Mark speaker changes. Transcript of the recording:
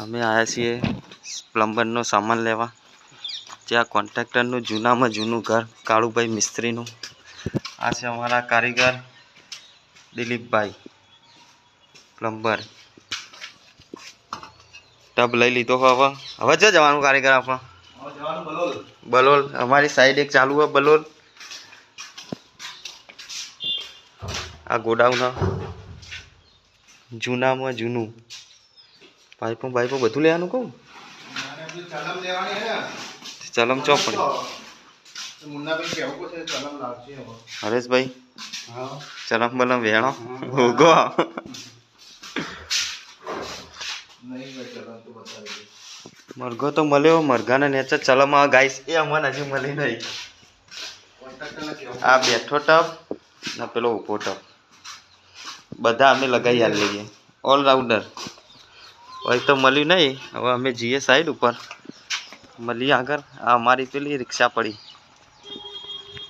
Speaker 1: અમે આવ્યા છીએ પ્લમ્બરનો સામાન લેવા. જ્યાં કોન્ટ્રાક્ટરનું જૂનામાં જૂનું ઘર, કાળુભાઈ મિસ્ત્રીનું. આ છે અમારા કારીગર દિલીપભાઈ પ્લમ્બર. ટબ લઈ લીધો હવે હવે જ જવાનું કારીગર આપણો. બલોલ. અમારી સાઈડ એક ચાલુ હોય બલોલ. આ ગોડાઉન જૂનામાં જૂનું. પાઇપો બાઈપો બધું લેવાનું કહું? ચલમ ચોપડી હરેશભાઈ? ચલમ બલમ વેણો? ઉગો મરઘો તો મળ્યો મરઘાને નેચર ચલમ ગાઈસ એ અમને હજી મળી નહીં. આ બેઠો ટપ ને પેલો ઊભો ટપ બધા અમે લગાવી હાલ લઈએ. ઓલરાઉન્ડર હોય તો મળ્યું નહીં. હવે અમે જઈએ સાઈડ ઉપર. મળીએ આગળ. આ અમારી પેલી રિક્ષા પડી.